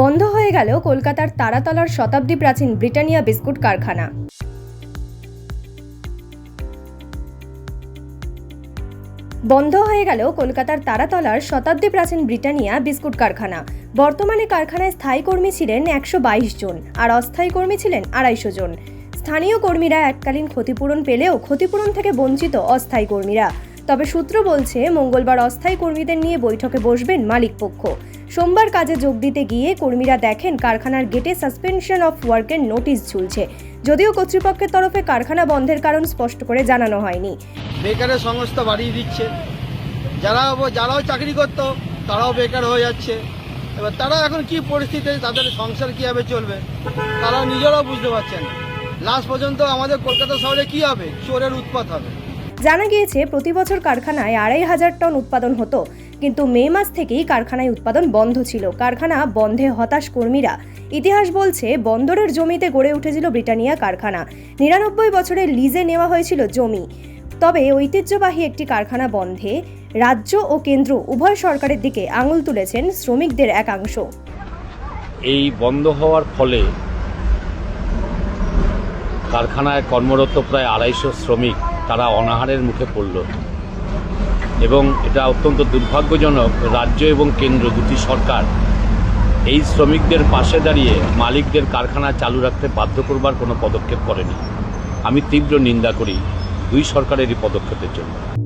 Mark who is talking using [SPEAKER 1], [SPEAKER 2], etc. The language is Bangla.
[SPEAKER 1] বন্ধ হয়ে গেল কলকাতার তারাতলার শতাব্দী প্রাচীন ব্রিটানিয়া বিস্কুট কারখানা। বন্ধ হয়ে গেল কলকাতার তারাতলার শতাব্দী প্রাচীন ব্রিটানিয়া বিস্কুট কারখানা। বর্তমানে কারখানায় স্থায়ী কর্মী ছিলেন একশো বাইশ জন আর অস্থায়ী কর্মী ছিলেন আড়াইশো জন। স্থানীয় কর্মীরা এককালীন ক্ষতিপূরণ পেলেও ক্ষতিপূরণ থেকে বঞ্চিত অস্থায়ী কর্মীরা। তবে সূত্র বলছে, মঙ্গলবার অস্থায়ী কর্মীদের নিয়ে বৈঠকে বসবেন মালিকপক্ষ সোমবার কাজে যোগ দিতে গিয়ে কর্মীরা দেখেন কারখানার গেটে সাসপেনশন অফ ওয়ার্কের নোটিশ ঝুলছে। যদিও কর্তৃপক্ষের তরফে কারখানা বন্ধের কারণ স্পষ্ট করে জানানো হয়নি।
[SPEAKER 2] বেকারের সংস্থা বাড়িয়ে দিচ্ছে। যারা যারাও চাকরি করতো, তারাও বেকার হয়ে যাচ্ছে। এবার তারা এখন কি পরিস্থিতি, তাদের সংসার কীভাবে চলবে, তারা নিজেরাও বুঝতে পারছেন লাস্ট পর্যন্ত আমাদের কলকাতা শহরে কি হবে? চোরের উৎপাত হবে।
[SPEAKER 1] জানা গিয়েছে, প্রতি বছর কারখানায় আড়াই হাজার টন উৎপাদন হতো। কিন্তু মে মাস থেকেই কারখানায় উৎপাদন বন্ধ ছিল। কারখানা বন্ধে হতাশ কর্মীরা। ইতিহাস বলছে, বন্দরের জমিতে গড়ে উঠেছিল ব্রিটানিয়া কারখানা। নিরানব্বই বছরে লিজে নেওয়া হয়েছিল জমি। তবে ঐতিহ্যবাহী একটি কারখানা বন্ধে রাজ্য ও কেন্দ্র উভয় সরকারের দিকে আঙুল তুলেছেন শ্রমিকদের একাংশ।
[SPEAKER 3] এই বন্ধ হওয়ার ফলে কারখানায় কর্মরত প্রায় আড়াইশো শ্রমিক তারা অনাহারের মুখে পড়ল। এবং এটা অত্যন্ত দুর্ভাগ্যজনক, রাজ্য এবং কেন্দ্র দুটি সরকার এই শ্রমিকদের পাশে দাঁড়িয়ে মালিকদের কারখানা চালু রাখতে বাধ্য করবার কোনো পদক্ষেপ করেনি। আমি তীব্র নিন্দা করি দুই সরকারেরই পদক্ষেপের জন্য।